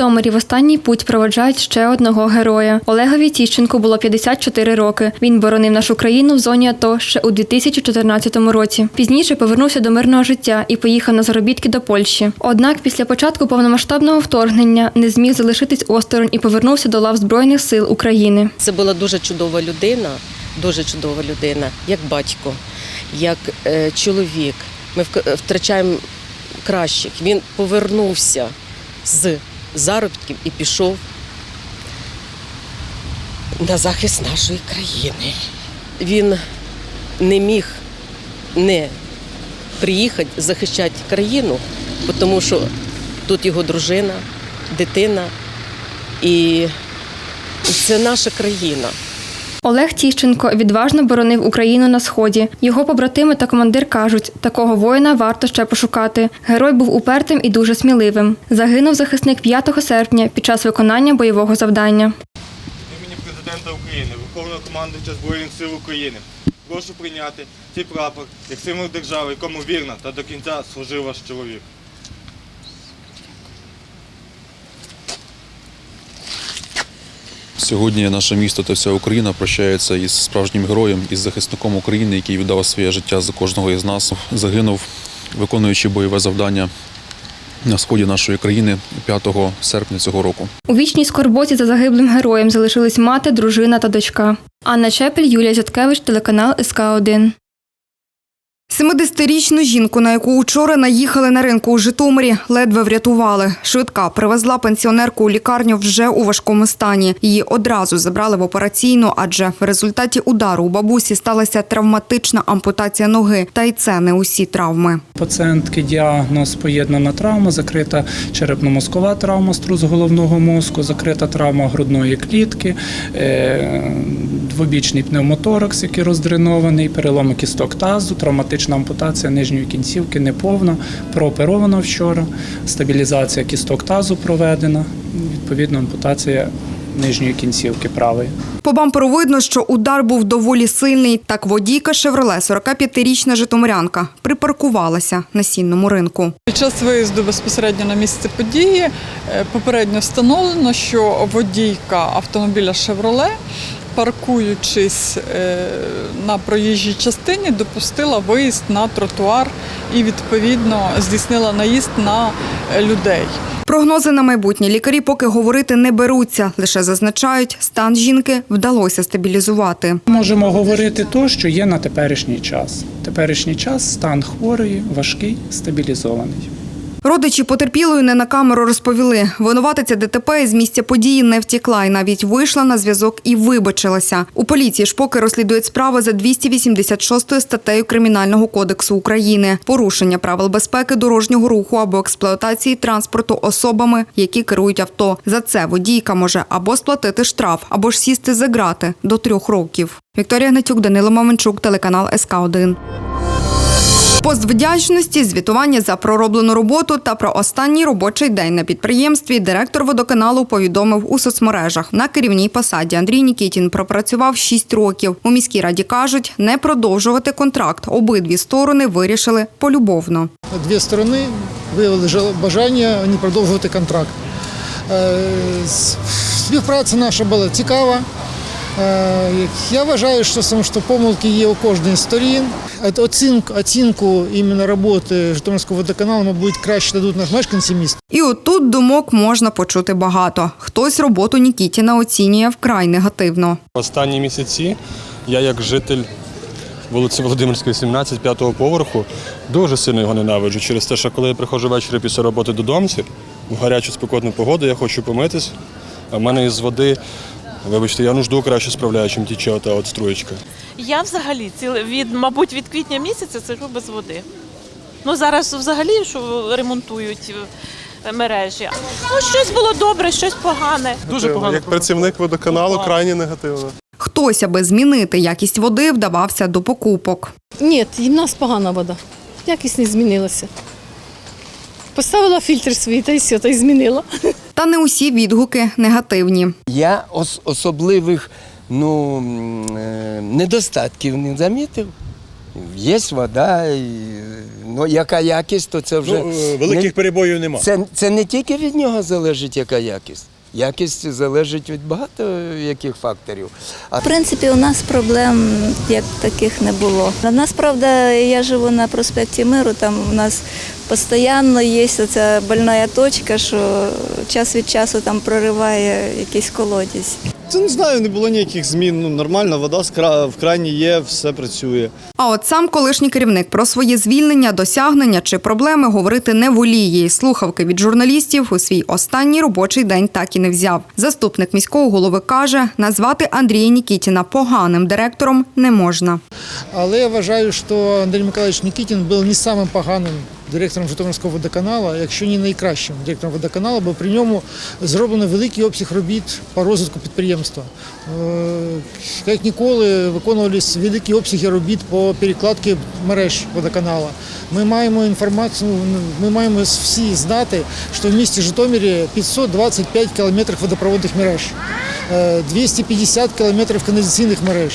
Житомирі в останній путь проводжають ще одного героя. Олегові Тіщенку було 54 роки. Він боронив нашу країну в зоні АТО ще у 2014 році. Пізніше повернувся до мирного життя і поїхав на заробітки до Польщі. Однак після початку повномасштабного вторгнення не зміг залишитись осторонь і повернувся до лав Збройних сил України. Це була дуже чудова людина, дуже чудова людина, як батько, як е, чоловік. Ми втрачаємо кращих. Він повернувся з заробітків і пішов на захист нашої країни. Він не міг не приїхати захищати країну, тому що тут його дружина, дитина, і це наша країна. Олег Тіщенко відважно боронив Україну на сході. Його побратими та командир кажуть, такого воїна варто ще пошукати. Герой був упертим і дуже сміливим. Загинув захисник 5 серпня під час виконання бойового завдання. імені президента України, Верховного командувача Збройних сил України. Прошу прийняти цей прапор як символ держави, якому вірно та до кінця служив ваш чоловік. Сьогодні наше місто та вся Україна прощається із справжнім героєм, із захисником України, який віддав своє життя за кожного із нас. Загинув, виконуючи бойове завдання на сході нашої країни 5 серпня цього року. У вічній скорботі за загиблим героєм залишились мати, дружина та дочка. Анна Чепель, Юлія Зяткевич, телеканал СК 1 70-річну жінку, на яку учора наїхали на ринку у Житомирі, ледве врятували. Швидка привезла пенсіонерку у лікарню вже у важкому стані. Її одразу забрали в операційну, адже в результаті удару у бабусі сталася травматична ампутація ноги. Та й це не усі травми. Пацієнтки діагноз поєднана травма, закрита черепно-мозкова травма струс головного мозку, закрита травма грудної клітки, е, двобічний пневмоторакс, який роздренований, переломи кісток тазу, травматична ампутація нижньої кінцівки неповна, прооперована вчора, стабілізація кісток тазу проведена, відповідно ампутація нижньої кінцівки правої. По бамперу видно, що удар був доволі сильний. Так водійка «Шевроле», 45-річна житомирянка, припаркувалася на сінному ринку. Під час виїзду безпосередньо на місце події е, попередньо встановлено, що водійка автомобіля Шевроле, паркуючись е, на проїжджій частині, допустила виїзд на тротуар і відповідно здійснила наїзд на е, людей. Прогнози на майбутнє лікарі поки говорити не беруться, лише зазначають, стан жінки вдалося стабілізувати. Можемо говорити то, що є на теперішній час. Теперішній час стан хворої важкий, стабілізований. Родичі потерпілої не на камеру розповіли. Винуватиця ДТП із місця події не втікла і навіть вийшла на зв'язок і вибачилася. У поліції ж поки розслідують справи за 286 статтею Кримінального кодексу України. Порушення правил безпеки дорожнього руху або експлуатації транспорту особами, які керують авто. За це водійка може або сплатити штраф, або ж сісти за грати до трьох років. Вікторія Гнатюк, Данило Маменчук, телеканал СК 1 Пост вдячності, звітування за пророблену роботу та про останній робочий день на підприємстві директор водоканалу повідомив у соцмережах. На керівній посаді Андрій Нікітін пропрацював 6 років. У міській раді кажуть, не продовжувати контракт. Обидві сторони вирішили полюбовно. Дві сторони виявили бажання не продовжувати контракт. Е, Співпраця наша була цікава. Е, Я вважаю, що, саме, що помилки є у кожній сторін. Оцінку, оцінку іменно роботи Житомирського водоканалу, мабуть, краще дадуть наші мешканці міста. І отут думок можна почути багато. Хтось роботу Нікітіна оцінює вкрай негативно. Останні місяці я, як житель вулиці Володимирської, 17, п'ятого поверху, дуже сильно його ненавиджу. Через те, що коли я приходжу ввечері після роботи додому, в гарячу спекотну погоду, я хочу помитись, а в мене із води, вибачте, я нужду краще справляю, чим тіче ота от струєчка. Я взагалі ціле від, мабуть, від квітня місяця сижу без води. Ну зараз взагалі що ремонтують е, мережі. Ну щось було добре, щось погане. Дуже погано. Як працівник водоканалу крайні негативно. Хтось, аби змінити якість води, вдавався до покупок. Ні, в нас погана вода. Якість не змінилася. Поставила фільтр свій та й все, та й змінила. Та не усі відгуки негативні. Я ос- особливих ну, е, недостатків не замітив. Є вода, і, ну, яка якість, то це вже Ну, е, великих не, перебоїв немає. це, це не тільки від нього залежить, яка якість. Якість залежить від багато яких факторів. А В принципі, у нас проблем як таких не було. У нас, правда, я живу на проспекті Миру, там у нас постійно є ця больна точка, що час від часу там прориває якийсь колодязь. Це не знаю, не було ніяких змін. Ну нормально, вода в крані є, все працює. А от сам колишній керівник про своє звільнення, досягнення чи проблеми говорити не воліє. Слухавки від журналістів у свій останній робочий день так і не взяв. Заступник міського голови каже, назвати Андрія Нікітіна поганим директором не можна. Але я вважаю, що Андрій Миколаївич Нікітін був не самим поганим директором Житомирського водоканалу, якщо не найкращим директором водоканалу, бо при ньому зроблено великий обсяг робіт по розвитку підприємства. Е, Як ніколи виконувалися великі обсяги робіт по перекладці мереж водоканалу. Ми маємо інформацію, ми маємо всі знати, що в місті Житомирі 525 кілометрів водопроводних мереж, е, 250 кілометрів каналізаційних мереж.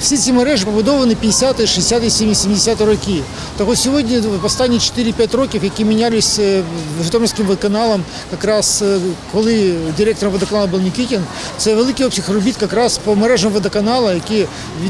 Всі ці мережі побудовані 50, 60, 70 роки. Ось сьогодні останні 4-5 років, які мінялись е, Житомирським водоканалом, якраз е, коли директором водоканалу був Нікітін, це великий обсяг робіт якраз по мережам водоканалу, які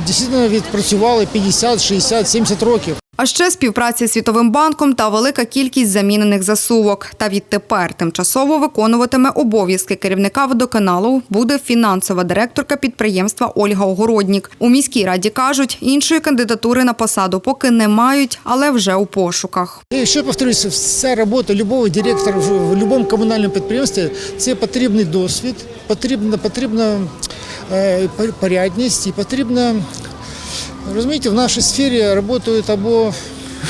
дійсно відпрацювали 50, 60, 70 років. А ще співпраця з Світовим банком та велика кількість замінених засувок. Та відтепер тимчасово виконуватиме обов'язки керівника водоканалу буде фінансова директорка підприємства Ольга Огороднік. У міській раді кажуть, іншої кандидатури на посаду поки не мають, але вже у пошуках. І ще повторюсь, вся робота любого директора в в будь-якому комунальному підприємстві це потрібний досвід, потрібна, потрібна е, порядність і потрібна. Розумієте, в нашій сфері працюють або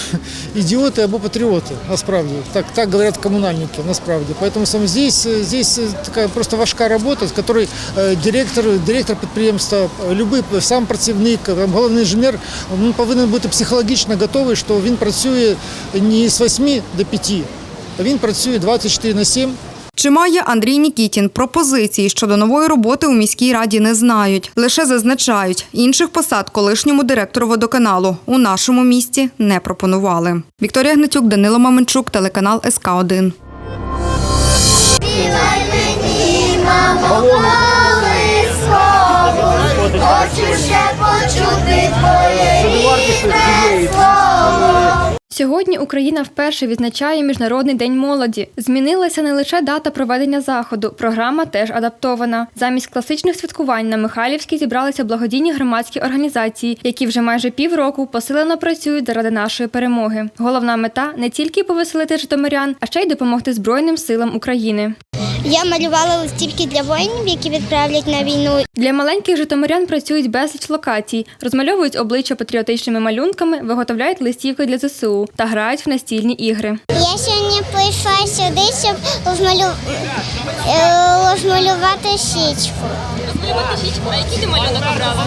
ідіоти, або патріоти, насправді. Так, так говорять комунальники, насправді. Поэтому саме здесь, э, здесь э, така просто важка робота, з якої е, директор, директор підприємства, е, любий сам працівник, е, головний інженер, він повинен бути психологічно готовий, що він працює не з 8 до 5, а він працює 24 на 7. Чи має Андрій Нікітін пропозиції щодо нової роботи у міській раді не знають. Лише зазначають, інших посад колишньому директору водоканалу у нашому місті не пропонували. Вікторія Гнатюк, Данило Маменчук, телеканал СК 1 Хочу ще почути твоє рідне слово. Сьогодні Україна вперше відзначає Міжнародний день молоді. Змінилася не лише дата проведення заходу, програма теж адаптована. Замість класичних святкувань на Михайлівській зібралися благодійні громадські організації, які вже майже півроку посилено працюють заради нашої перемоги. Головна мета не тільки повеселити житомирян, а ще й допомогти Збройним силам України. Я малювала листівки для воїнів, які відправлять на війну. Для маленьких житомирян працюють безліч локацій, розмальовують обличчя патріотичними малюнками, виготовляють листівки для ЗСУ та грають в настільні ігри. Я сьогодні прийшла сюди, щоб розмалю... е, розмалювати щічку. Розмалювати щічку, а який ти малюнок обрала?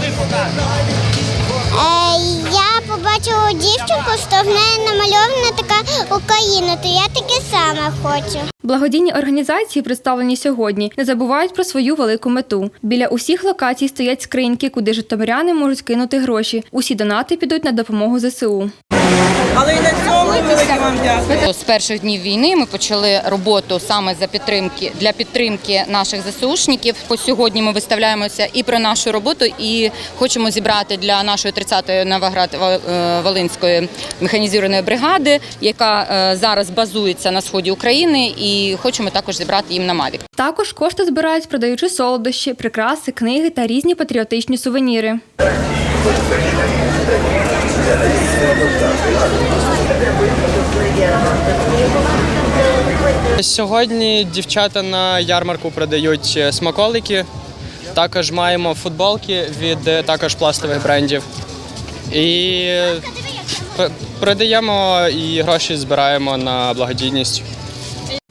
Е, я побачила дівчинку, що в неї намальована така Україна, то я таке саме хочу. Благодійні організації, представлені сьогодні, не забувають про свою велику мету. Біля усіх локацій стоять скриньки, куди житомиряни можуть кинути гроші. Усі донати підуть на допомогу ЗСУ. Але і на цьому велике вам дякую. З перших днів війни ми почали роботу саме за підтримки для підтримки наших ЗСУшників. По сьогодні ми виставляємося і про нашу роботу, і хочемо зібрати для нашої 30-ї Новоград Волинської механізованої бригади, яка е, зараз базується на сході України, і хочемо також зібрати їм на Мавік. Також кошти збирають, продаючи солодощі, прикраси, книги та різні патріотичні сувеніри. Сьогодні дівчата на ярмарку продають е, смаколики. Також маємо футболки від е, також пластових брендів. І е, продаємо і гроші збираємо на благодійність.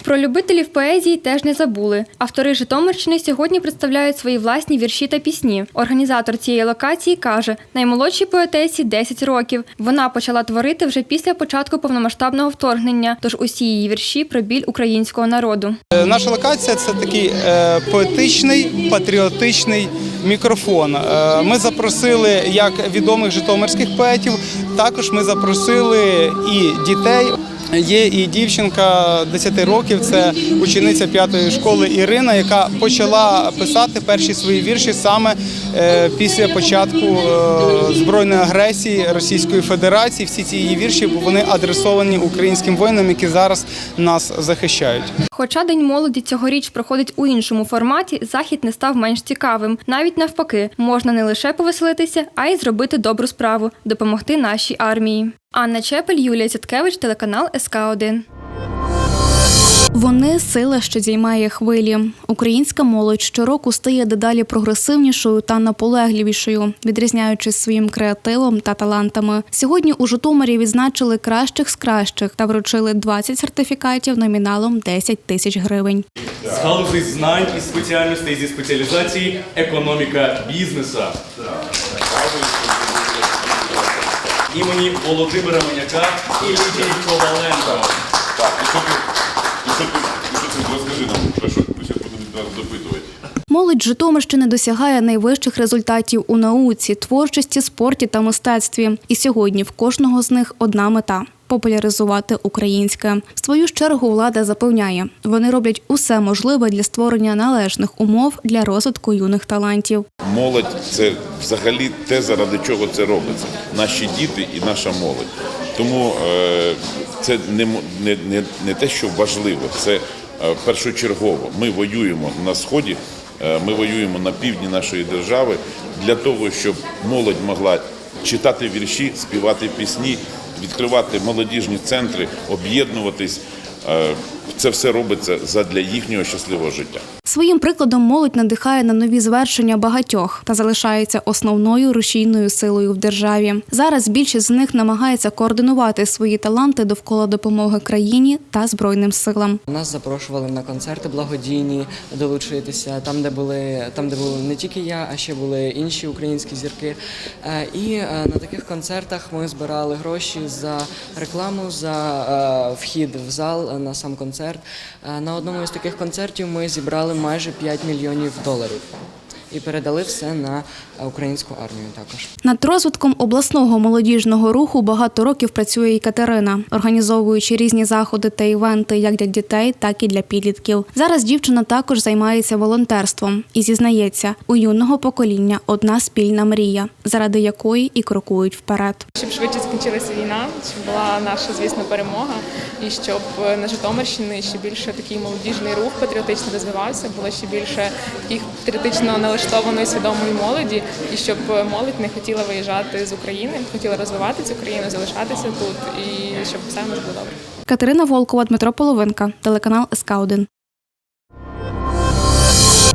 Про любителів поезії теж не забули. Автори Житомирщини сьогодні представляють свої власні вірші та пісні. Організатор цієї локації каже, наймолодшій поетесі 10 років. Вона почала творити вже після початку повномасштабного вторгнення, тож усі її вірші про біль українського народу. Е, Наша локація це такий е, поетичний, патріотичний мікрофон. Е, Ми запросили як відомих житомирських поетів, також ми запросили і дітей. Є і дівчинка 10 років, це учениця п'ятої школи Ірина, яка почала писати перші свої вірші саме е, після початку е, збройної агресії Російської Федерації. Всі ці її вірші вони адресовані українським воїнам, які зараз нас захищають. Хоча День молоді цьогоріч проходить у іншому форматі, захід не став менш цікавим. Навіть навпаки, можна не лише повеселитися, а й зробити добру справу допомогти нашій армії. Анна Чепель, Юлія Зяткевич, телеканал СК 1 Вони сила, що зіймає хвилі. Українська молодь щороку стає дедалі прогресивнішою та наполегливішою, відрізняючись своїм креативом та талантами. Сьогодні у Житомирі відзначили кращих з кращих та вручили 20 сертифікатів номіналом 10 тисяч гривень. з галузей знань і спеціальностей зі спеціалізації економіка бізнеса. Імені Володимира Маняка і Лідії Коваленко. І що ти, і що ти, і що ти розкажи нам, про що ми зараз будемо відразу допитувати. Молодь Житомирщини досягає найвищих результатів у науці, творчості, спорті та мистецтві. І сьогодні в кожного з них одна мета. Популяризувати українське в свою чергу влада запевняє, вони роблять усе можливе для створення належних умов для розвитку юних талантів. Молодь це взагалі те, заради чого це робиться. Наші діти і наша молодь. Тому е, це не, не, не, не те, що важливо, це е, першочергово. Ми воюємо на сході, е, ми воюємо на півдні нашої держави для того, щоб молодь могла читати вірші, співати пісні, відкривати молодіжні центри, об'єднуватись. Е, Це все робиться задля їхнього щасливого життя. Своїм прикладом молодь надихає на нові звершення багатьох та залишається основною рушійною силою в державі. Зараз більшість з них намагається координувати свої таланти довкола допомоги країні та збройним силам. Нас запрошували на концерти благодійні долучитися, там, де були там, де були не тільки я, а ще були інші українські зірки. Е, І е, на таких концертах ми збирали гроші за рекламу, за е, вхід в зал на сам концерт. На одному із таких концертів ми зібрали майже 5 мільйонів доларів і передали все на е, українську армію також. Над розвитком обласного молодіжного руху багато років працює і Катерина, організовуючи різні заходи та івенти як для дітей, так і для підлітків. Зараз дівчина також займається волонтерством і зізнається, у юного покоління одна спільна мрія, заради якої і крокують вперед. Щоб швидше скінчилася війна, щоб була наша, звісно, перемога, і щоб на Житомирщині ще більше такий молодіжний рух патріотично розвивався, було ще більше таких патріотично налаштованої свідомої молоді, і щоб молодь не хотіла виїжджати з України, хотіла розвивати цю країну, залишатися тут, і щоб все у нас було добре. Катерина Волкова, Дмитро Половинка, телеканал СК 1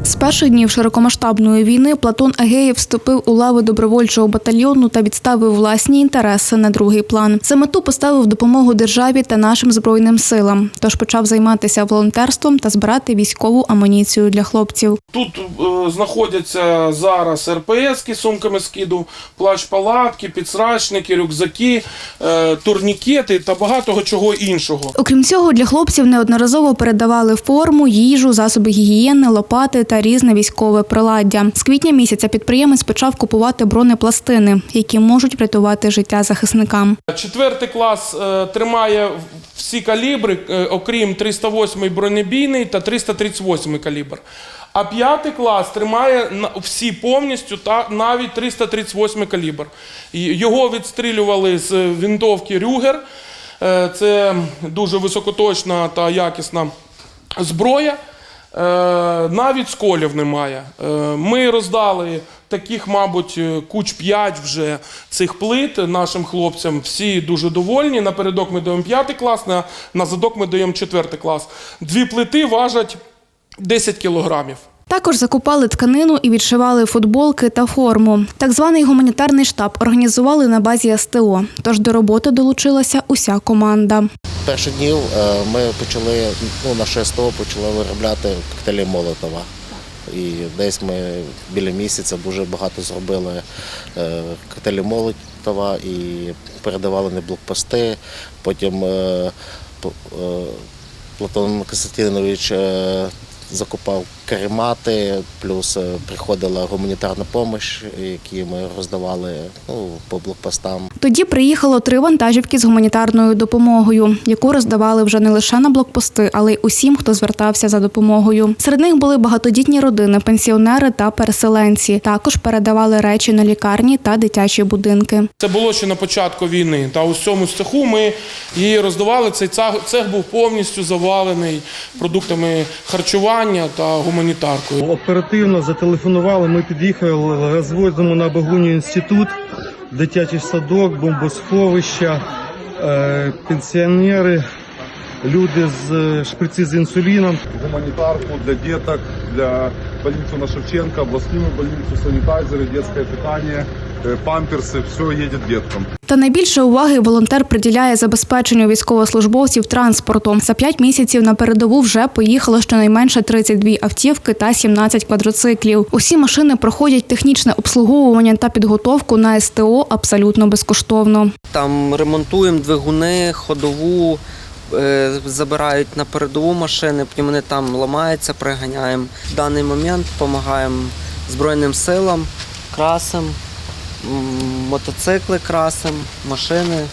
З перших днів широкомасштабної війни Платон Агеєв вступив у лави добровольчого батальйону та відставив власні інтереси на другий план. За мету поставив допомогу державі та нашим збройним силам. Тож почав займатися волонтерством та збирати військову амуніцію для хлопців. Тут е, знаходяться зараз РПС сумками скиду, плащ-палатки, підсрачники, рюкзаки, е, турнікети та багато чого іншого. Окрім цього, для хлопців неодноразово передавали форму, їжу, засоби гігієни, лопати та різне військове приладдя. З квітня місяця підприємець почав купувати бронепластини, які можуть врятувати життя захисникам. Четвертий клас е, тримає всі калібри, е, окрім 308 бронебійний та 338 калібр. А п'ятий клас тримає всі повністю та навіть 338 калібр. Його відстрілювали з винтовки Рюгер. Е, Це дуже високоточна та якісна зброя. Е, Навіть сколів немає. Е, Ми роздали таких, мабуть, е, куч 5 вже цих плит нашим хлопцям. Всі дуже довольні. Напередок ми даємо 5 клас, на, на задок ми даємо 4 клас. Дві плити важать 10 кілограмів. Також закупали тканину і відшивали футболки та форму. Так званий гуманітарний штаб організували на базі СТО. Тож до роботи долучилася уся команда. Перших днів е, ми почали, ну, наше СТО почали виробляти коктейлі Молотова. І десь ми біля місяця дуже багато зробили е, коктейлі Молотова і передавали на блокпости. Потім е, Платон Константинович закупав каремати, плюс е, приходила гуманітарна допомога, які ми роздавали ну, по блокпостам. Тоді приїхало три вантажівки з гуманітарною допомогою, яку роздавали вже не лише на блокпости, але й усім, хто звертався за допомогою. Серед них були багатодітні родини, пенсіонери та переселенці. Також передавали речі на лікарні та дитячі будинки. Це було ще на початку війни. Та у цьому цеху ми її роздавали. Цей цех, був повністю завалений продуктами харчування та гуманітаркою. Оперативно зателефонували, ми під'їхали, розвозимо на Багуні інститут, дитячий садок, бомбосховища, е, пенсіонери, люди з е, шприці з інсуліном. Гуманітарку для діток, для больницю на Шевченка, обласну больницю, санітайзери, дитяче питання, памперси, все їде діткам. Та найбільше уваги волонтер приділяє забезпеченню військовослужбовців транспорту. За п'ять місяців на передову вже поїхало щонайменше 32 автівки та 17 квадроциклів. Усі машини проходять технічне обслуговування та підготовку на СТО абсолютно безкоштовно. Там ремонтуємо двигуни, ходову, е, забирають на передову машини, потім вони там ламаються, приганяємо. В даний момент допомагаємо Збройним силам, красим, м, мотоцикли красим, машини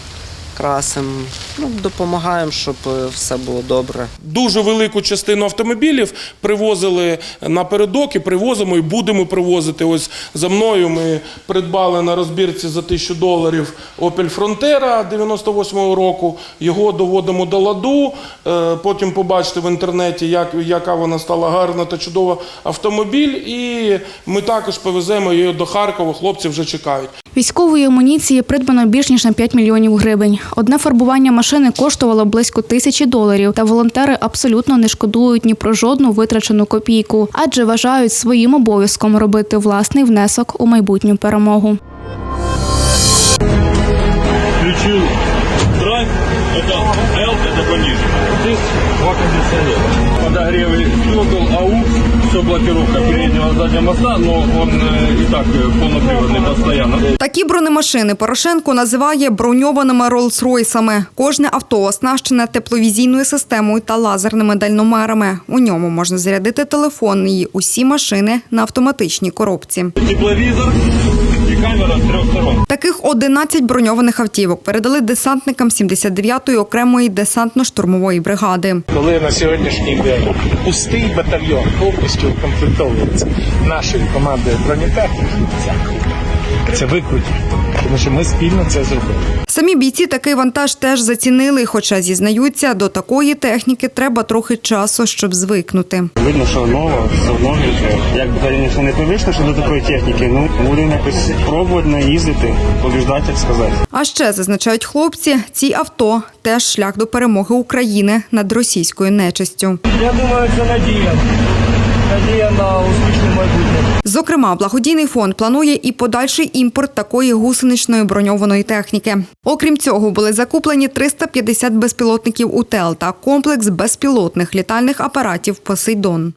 красим. Ну, допомагаємо, щоб е, все було добре. Дуже велику частину автомобілів привозили напередок і привозимо і будемо привозити. Ось за мною ми придбали на розбірці за тисячу доларів Opel Frontera 98-го року. Його доводимо до ладу. Е, Потім побачите в інтернеті, як, яка вона стала гарна та чудова автомобіль. І ми також повеземо її до Харкова. Хлопці вже чекають. Військової амуніції придбано більш ніж на 5 мільйонів гривень. Одне фарбування машини коштувало близько тисячі доларів. Та волонтери абсолютно не шкодують ні про жодну витрачену копійку, адже вважають своїм обов'язком робити власний внесок у майбутню перемогу. Включил драйв, это L, это пониже. Здесь два кондиционера. Подогревы стекол, AUX, все блокировка переднего заднего моста, но он э, и так э, полноприводный постоянно. Такі бронемашини Порошенко називає броньованими Роллс-Ройсами. Кожне авто оснащене тепловізійною системою та лазерними дальномерами. У ньому можна зарядити телефон і усі машини на автоматичній коробці. Тепловизор и камера с трех сторон. Таких 11 броньованих автівок передали десантникам 79-ї окремої десантно-штурмової бригади. Коли на сьогоднішній день пустий батальйон повністю укомплектовується нашою командою бронетехніки, це. Викруті, тому що ми спільно це зробили. Самі бійці такий вантаж теж зацінили, хоча зізнаються, до такої техніки треба трохи часу, щоб звикнути. Видно, що нова, все одно як би раніше не привично, що до такої техніки, ну будемо якось пробувати наїздити, побіждати, як сказати. А ще зазначають хлопці, ці авто теж шлях до перемоги України над російською нечистю. Я думаю, це надія. Надія на успішне майбутнє. Зокрема, благодійний фонд планує і подальший імпорт такої гусеничної броньованої техніки. Окрім цього, були закуплені 350 безпілотників УТЕЛ та комплекс безпілотних літальних апаратів Посейдон.